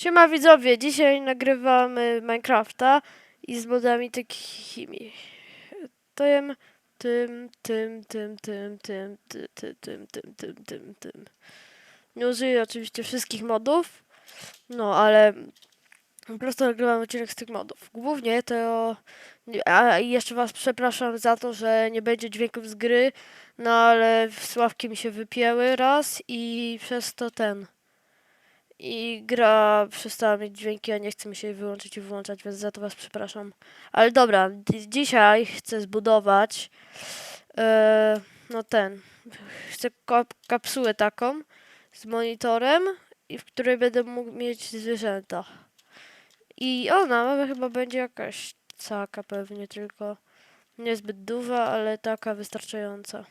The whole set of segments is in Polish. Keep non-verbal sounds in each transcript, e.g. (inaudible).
Siema widzowie, dzisiaj nagrywamy Minecrafta i z modami takimi. Tym, tym, tym, tym, tym, tym, ty, ty, tym, tym, tym, tym, tym. Nie użyję oczywiście wszystkich modów, no ale po prostu nagrywam odcinek z tych modów. Głównie to... A jeszcze was przepraszam za to, że nie będzie dźwięków z gry, no ale sławki mi się wypięły raz i przez to ten... I gra przestała mieć dźwięki, a nie chce mi się wyłączyć i wyłączać, więc za to was przepraszam. Ale dobra, dzi- dzisiaj chcę zbudować e, no ten, chcę kap- kapsułę taką z monitorem i w której będę mógł mieć zwierzęta. I ona chyba będzie jakaś caka pewnie, tylko niezbyt duża, ale taka wystarczająca.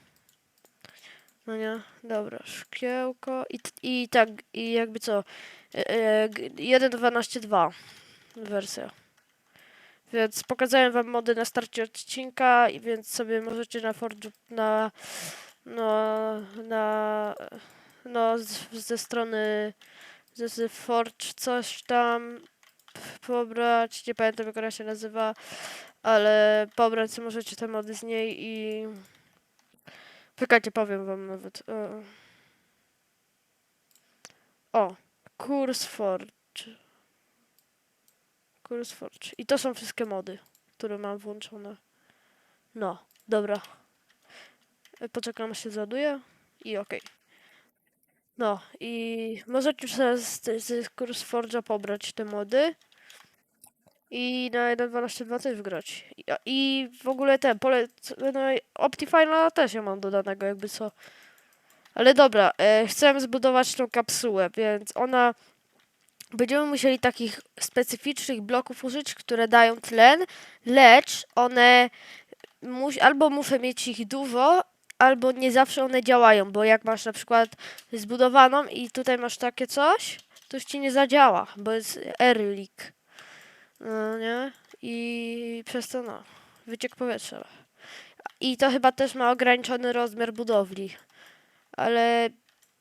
No nie, dobra, szkiełko i, i tak, i jakby co, e, e, g- 1.12.2 wersja. Więc pokazałem wam mody na starcie odcinka, i więc sobie możecie na Forge, na, no, na, no, z, ze strony, ze, z Forge coś tam pobrać, nie pamiętam jak ona się nazywa, ale pobrać możecie te mody z niej i Czekajcie, powiem wam nawet. e. O, kurs Forge. Kurs Forge. I to są wszystkie mody, które mam włączone. No, dobra. E, Poczekam, się załaduje. I okej. No, i możecie sobie z, z kurs Forge'a pobrać te mody. I na 1.12.2 też grać. I, I w ogóle ten, pole, no, i Optifine'a też ja mam dodanego, jakby co. Ale dobra, e, chcę zbudować tą kapsułę, więc ona. Będziemy musieli takich specyficznych bloków użyć, które dają tlen, lecz one mus, albo muszę mieć ich dużo, albo nie zawsze one działają, bo jak masz na przykład zbudowaną i tutaj masz takie coś, to już ci nie zadziała, bo jest air-leak. No nie? I przez to no, wyciek powietrza. I to chyba też ma ograniczony rozmiar budowli. Ale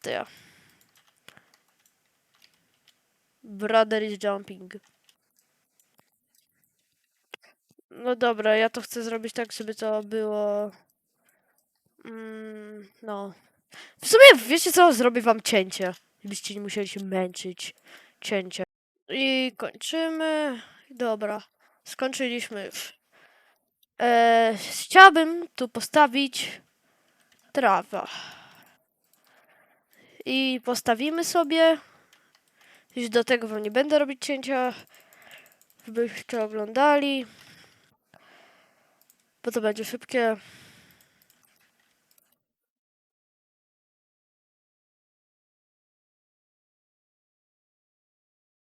to ja. Brother is jumping. No dobra, ja to chcę zrobić tak, żeby to było. Mm, no. W sumie wiecie co? Zrobię wam cięcie. Żebyście nie musieli się męczyć. Cięcie. I kończymy. Dobra. Skończyliśmy już. E, chciałbym tu postawić trawę. I postawimy sobie. Już do tego wam nie będę robić cięcia, żebyście oglądali. Bo to będzie szybkie.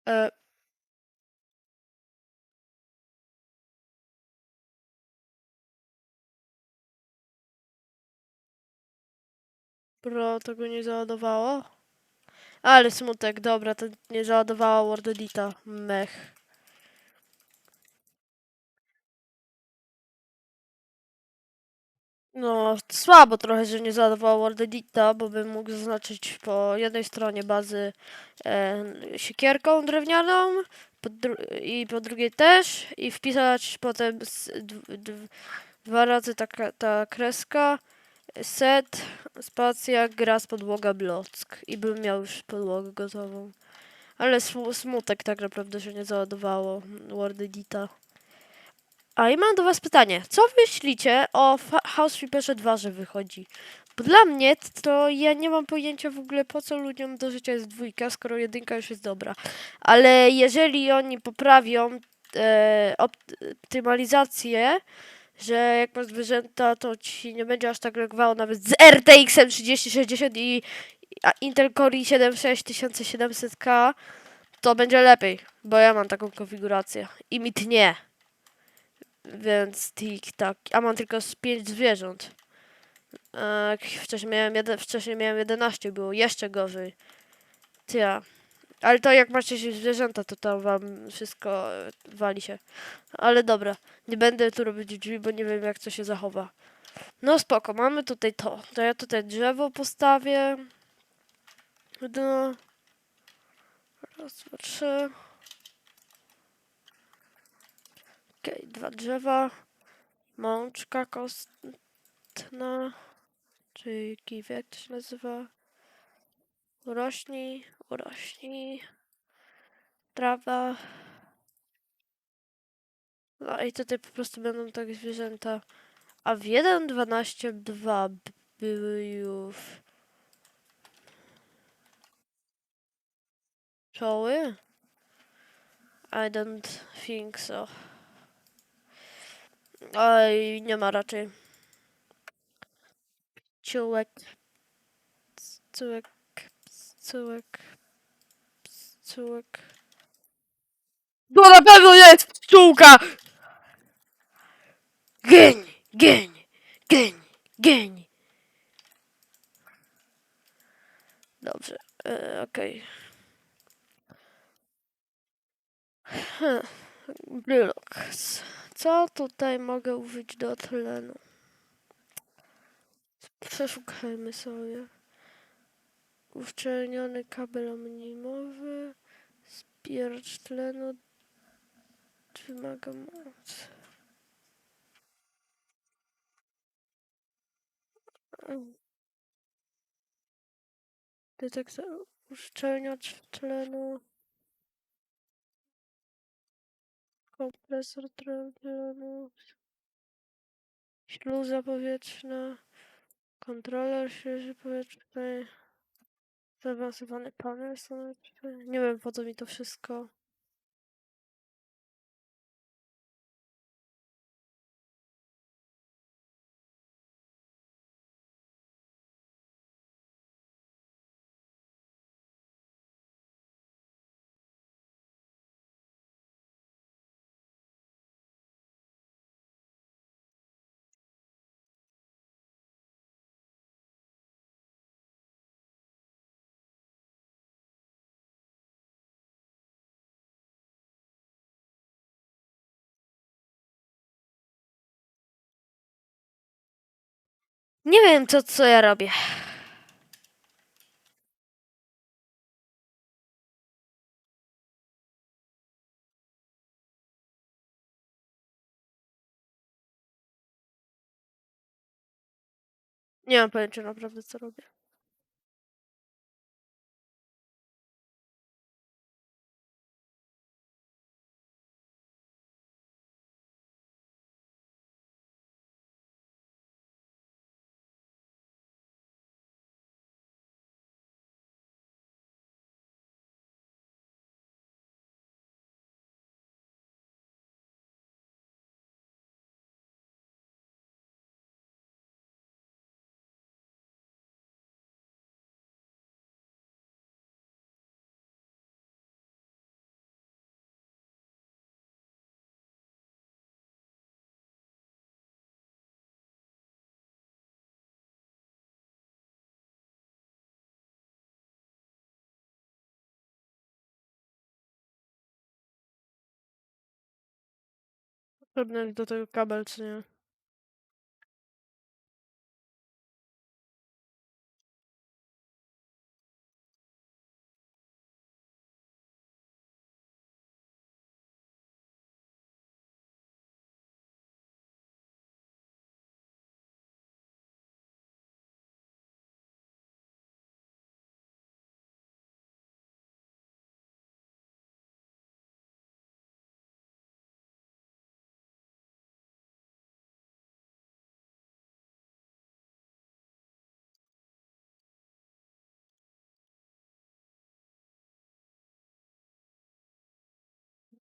E, Pro tego nie załadowało. Ale smutek, dobra, to nie załadowało Word Edita. Mech. No, słabo trochę, że nie załadowało Word Edita, bo bym mógł zaznaczyć po jednej stronie bazy e, siekierką drewnianą po i po drugiej też i wpisać potem dwa razy taka ta kreska set, spacja, gra z podłoga block i bym miał już podłogę gotową. Ale smu- smutek tak naprawdę się nie załadowało Word Edita. A i mam do was pytanie. Co myślicie o House Flipperze 2, że wychodzi? Bo dla mnie to ja nie mam pojęcia w ogóle po co ludziom do życia jest dwójka, skoro jedynka już jest dobra. Ale jeżeli oni poprawią e, optymalizację, że jak masz zwierzęta, to ci nie będzie aż tak legwało nawet z RTX-em 3060 i Intel Core i7 6700K, to będzie lepiej, bo ja mam taką konfigurację i mi tnie. Więc tik tak. A mam tylko z 5 zwierząt. E, wcześniej miałem, wcześniej miałem 11, było jeszcze gorzej. Ty ja. Ale to jak macie się zwierzęta, to tam wam wszystko e, wali się. Ale dobra, nie będę tu robić drzwi, bo nie wiem jak to się zachowa. No spoko, mamy tutaj to. To ja tutaj drzewo postawię. No. Raz, dwa, trzy. Okej, dwa drzewa. Mączka kostna. Czyli kiwi, jak to się nazywa? Urośnij, urośnij. Trawa. No i tutaj po prostu będą tak zwierzęta. A w 1.12.2 b- były już pszczoły? I don't think so. Oj, nie ma raczej. Ciułek. Cyłek. Cyłek. Cyłek. No na pewno jest pszczółka! Geń! Geń! Geń! Geń! Dobrze, e, okej. Hmm, Bluelox. Co tutaj mogę użyć do tlenu? Przeszukajmy sobie. Uszczelniony kabel anonimowy. Zbieracz tlenu. Wymaga mocy. Mm. Detektor. Uszczelniacz tlenu. Kompresor tlenu. Śluza powietrzna. Kontroler świeży powietrzny. Zaawansowany panel. Nie wiem po co mi to wszystko. Nie wiem co, co ja robię. Nie mam pojęcia naprawdę co robię. Jest do tego kabel, czy nie?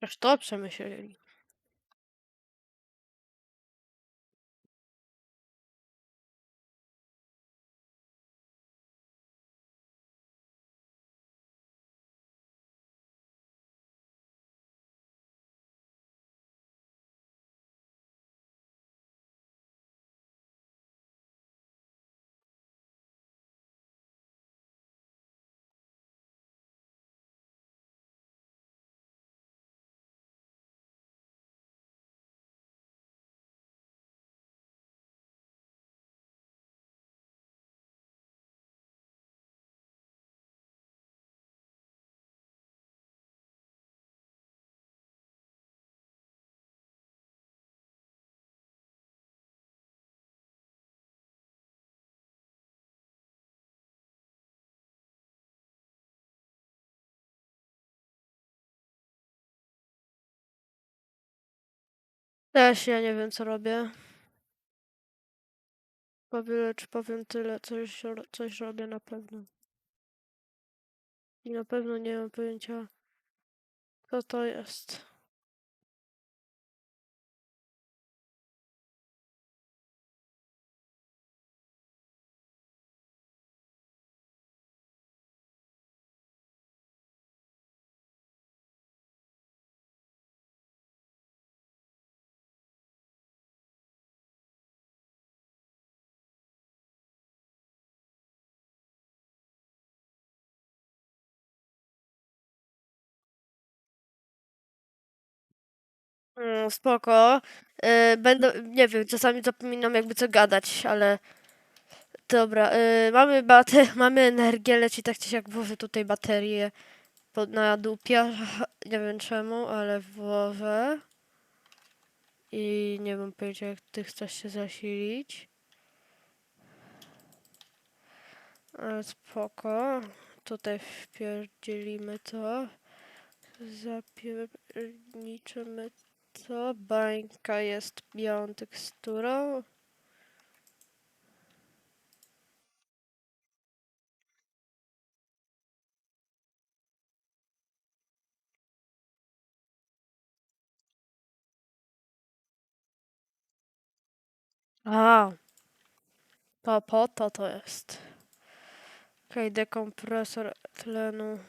aš topsiu mišriai Też ja nie wiem, co robię. Powiem, lecz powiem tyle, coś, coś robię na pewno. I na pewno nie mam pojęcia, co to jest. Mm, spoko. Y, będę, nie wiem, czasami zapominam jakby co gadać, ale dobra. Y, mamy bater, (laughs) mamy energię, leci tak czy siak włożę tutaj baterię pod, na dupie. (laughs) Nie wiem czemu, ale włożę. I nie mam pojęcia jak ty chcesz się zasilić. Ale spoko. Tutaj wpierdzielimy to. Zapierniczymy to. Bańka jest białą teksturą. A, to po to to jest. Okej, dekompresor tlenu.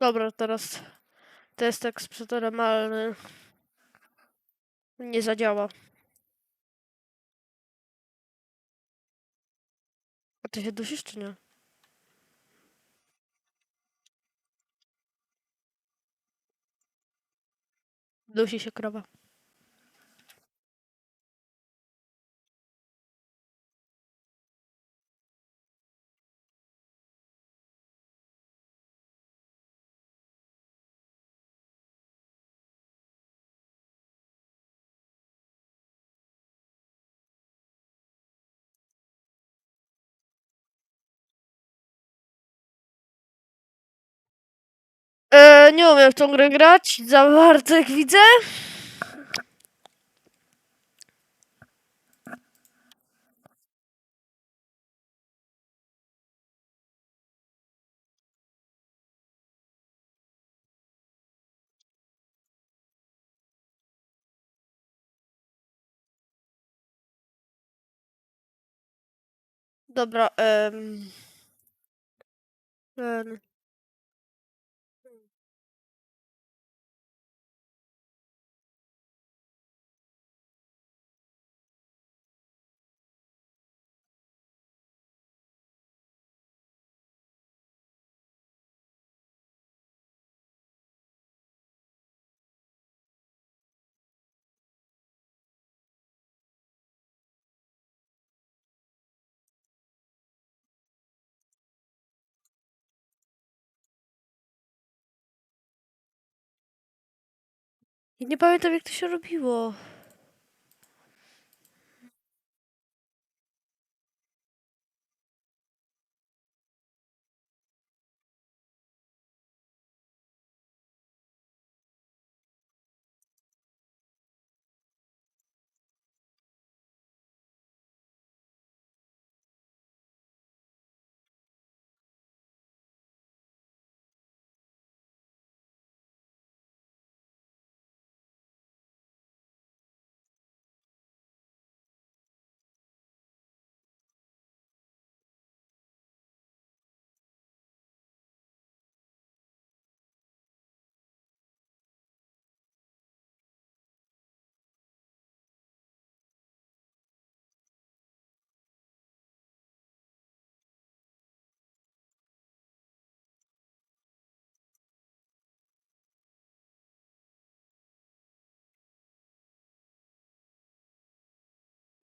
Dobra, teraz test eksperymentalny nie zadziała. A ty się dusisz czy nie? Dusi się krowa. E, nie umiem w tą grę grać. Za Bartek widzę. Dobra, ten. I nie pamiętam jak to się robiło.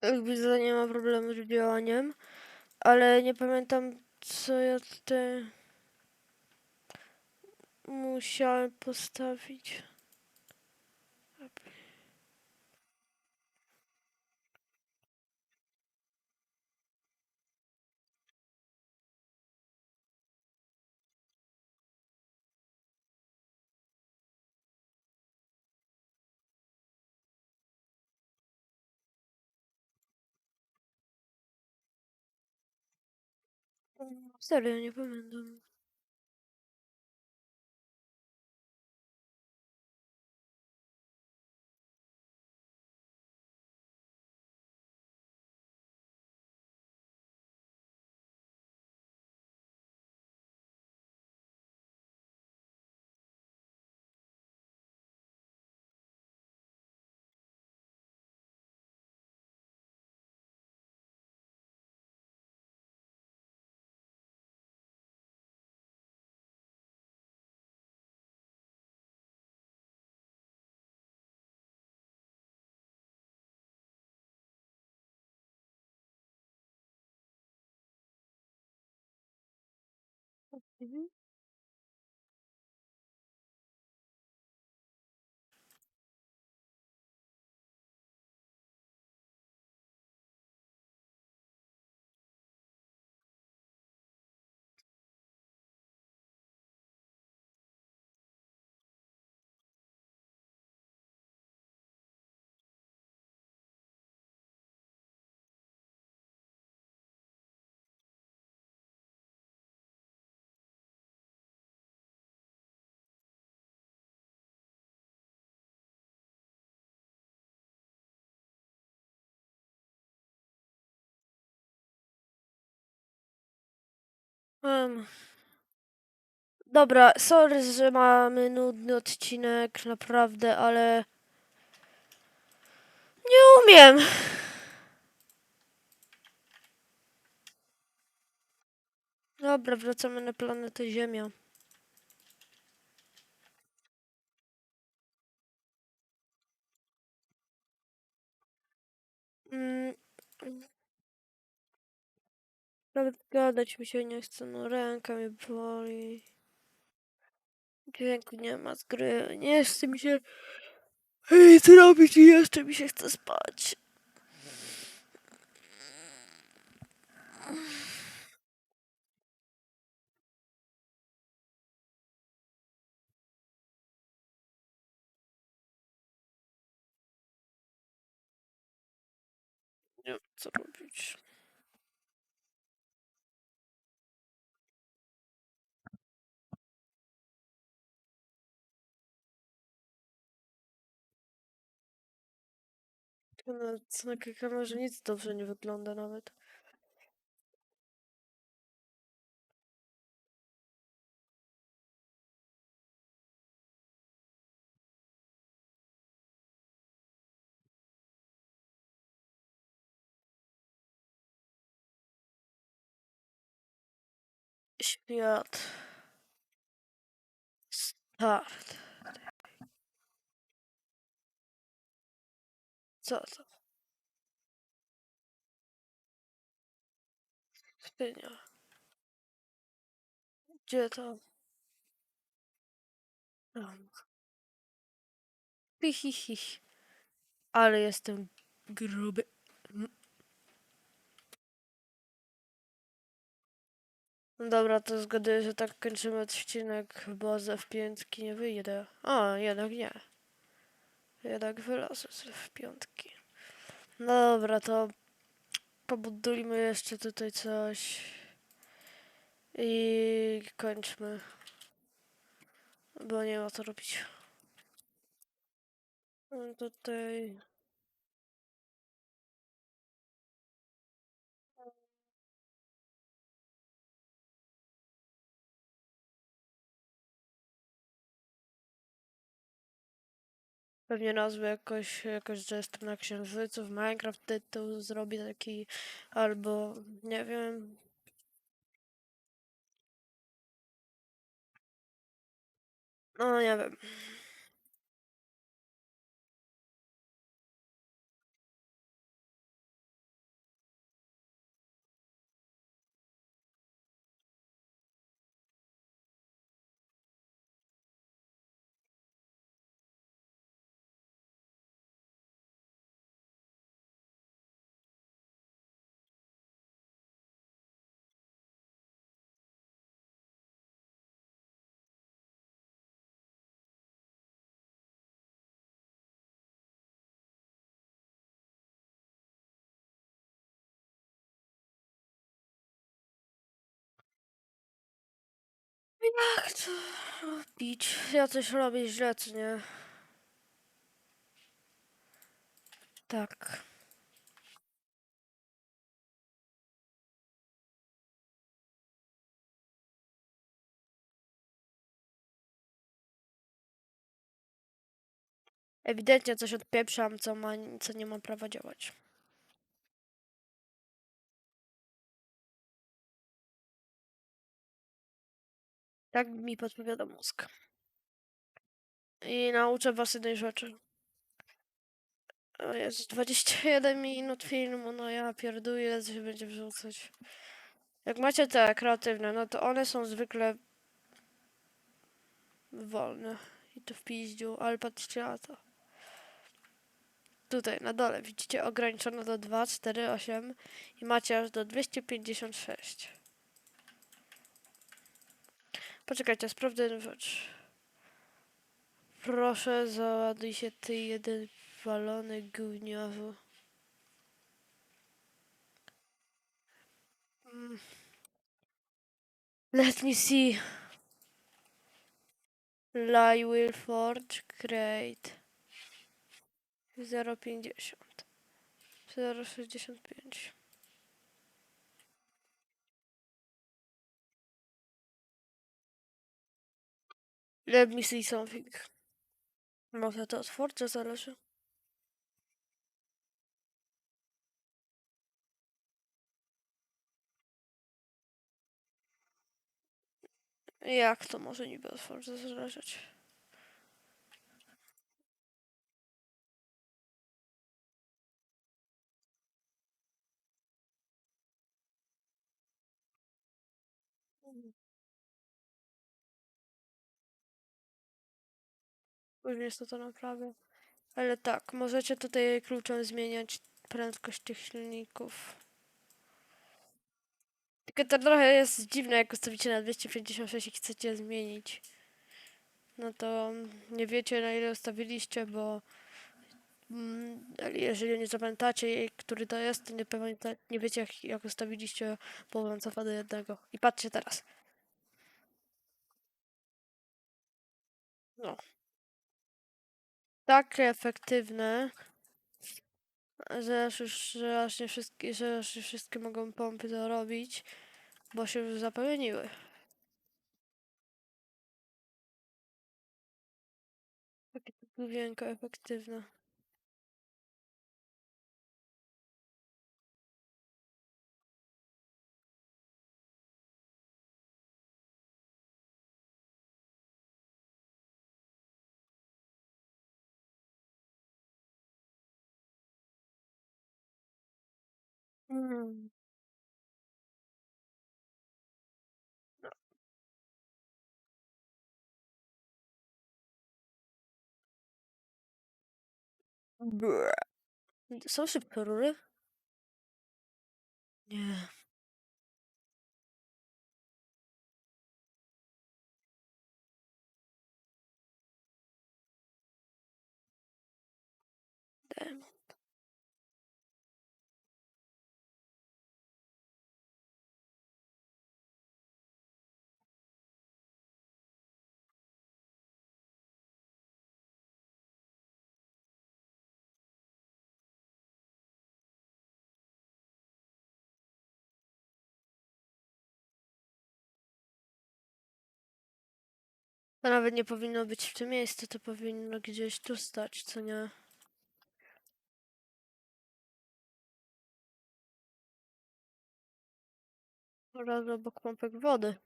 Jakby za nie ma problemu z działaniem, ale nie pamiętam co ja tutaj musiałem postawić. Serio, nie pamiętam. Mhm. Em, Dobra, sorry, że mamy nudny odcinek, naprawdę, ale nie umiem. Dobra, wracamy na planetę Ziemia. Mm, Nawet gadać mi się nie chce, no ręka mnie boli. Dźwięku nie ma z gry, nie chce mi się nic robić i jeszcze mi się chce spać. Nie wiem co robić. Na, na kamerze nic dobrze nie wygląda nawet. Świat. Start. Co to? Świnia. Gdzie to? Tam. Hi, hi, hi. Ale jestem gruby. Mm. Dobra, to zgaduję, że tak kończymy odcinek, bo z F5 nie wyjdę. A, jednak nie. Jednak wylazłem z F5. Dobra, to pobudujmy jeszcze tutaj coś. I kończmy. Bo nie ma co robić. No Tutaj. Pewnie nazwę jakoś, jakoś, że jestem na księżycu w Minecraft tytuł zrobię taki, albo nie wiem. No nie wiem. Jak to robić? Ja coś robię źle, czy nie? Tak. Ewidentnie coś odpieprzam, co, ma, co nie ma prawa działać. Tak mi podpowiada mózg. I nauczę was jednej rzeczy. O jest 21 minut filmu, no ja pierdolę, ile się będzie wrzucać. Jak macie te kreatywne, no to one są zwykle wolne. I to w piździu, ale patrzcie na to. Tutaj na dole widzicie ograniczone do 2, 4, 8 i macie aż do 256. Poczekajcie, sprawdzę jedną rzecz. Proszę, załaduj się ty jeden walony gówniarzu. Mm. Let me see. Lie will forge great. 0,50. 0,65. Let me see something. Może to od Forge zależy? Jak to może niby od Forge zależeć? Później jest to naprawię. Ale tak, możecie tutaj kluczem zmieniać prędkość tych silników. Tylko to trochę jest dziwne, jak ustawicie na 256 i chcecie zmienić. No to nie wiecie na ile ustawiliście, bo mm, jeżeli nie zapamiętacie, który to jest, to nie, pamięta, nie wiecie jak, jak ustawiliście połowę cofa do jednego. I patrzcie teraz. No. Takie efektywne, że aż już, że aż nie wszystkie, że aż nie wszystkie mogą pompy to robić, bo się już zapełniły. Takie główienko efektywne. Mm. Ble. Są szybkie rury? Nie. Damn. To nawet nie powinno być w tym miejscu, to powinno gdzieś tu stać, co nie? Oraz obok pompek wody.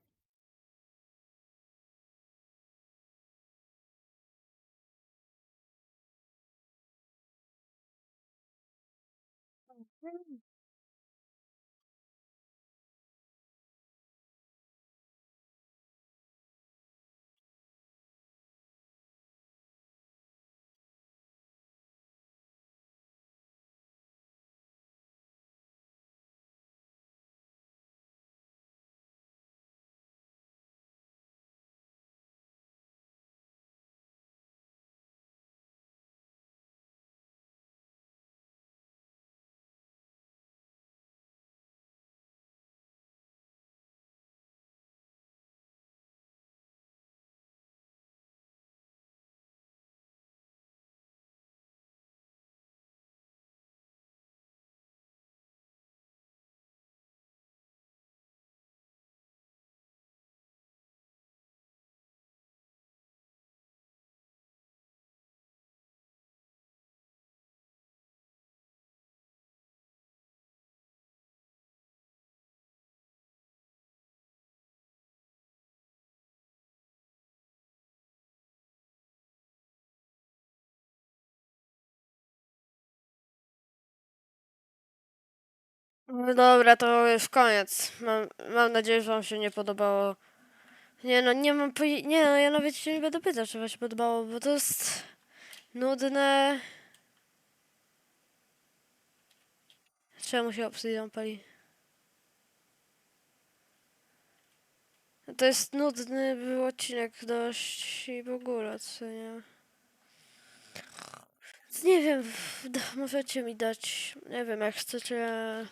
No dobra, to już koniec. Mam, mam nadzieję, że wam się nie podobało. Nie no, nie mam poje... Nie no, ja nawet się nie będę pytać, czy wam się podobało, bo to jest nudne. Czemu się obsydian pali? To jest nudny był odcinek dość i w ogóle, co nie? Nie wiem, możecie mi dać, nie wiem, jak chcecie,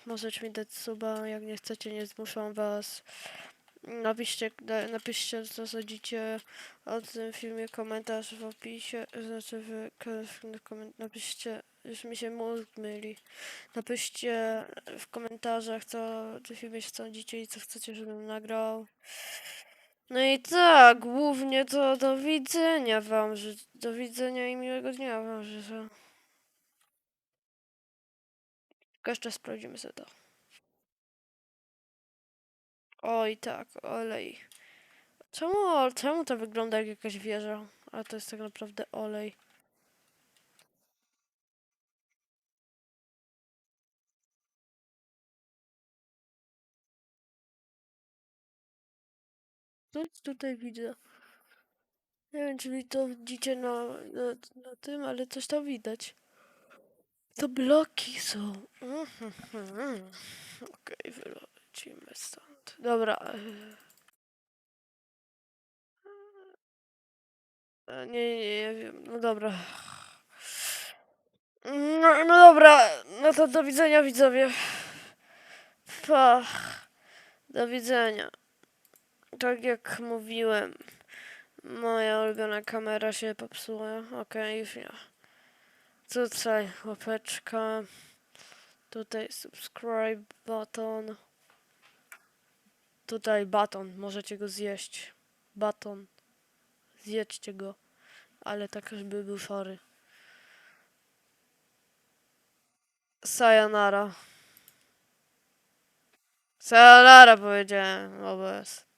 możecie mi dać suba, jak nie chcecie, nie zmuszam was. Napiszcie, napiszcie, co sądzicie o tym filmie, komentarz w opisie, znaczy w, napiszcie, już mi się mózg myli. Napiszcie w komentarzach, co o tym filmie sądzicie i co chcecie, żebym nagrał. No i tak, głównie to do widzenia wam, że do widzenia i miłego dnia wam życzę. Tylko jeszcze sprawdzimy sobie to. Oj tak, olej. Czemu, czemu to wygląda jak jakaś wieża? A to jest tak naprawdę olej. Coś tutaj widzę. Nie wiem, czy to widzicie na, na, na tym, ale coś tam widać. To bloki są. Mhm. Okej, wylecimy stąd. Dobra. Nie, nie, nie wiem. No dobra. No, no dobra, no to do widzenia widzowie. Pa. Do widzenia. Tak jak mówiłem, moja ulubiona kamera się popsuła. Okej, już nie. Tutaj łapeczka. Tutaj subscribe button. Tutaj baton, możecie go zjeść. Baton. Zjedźcie go. Ale tak, żeby był sorry. Sayonara. Sayonara powiedziałem, OBS.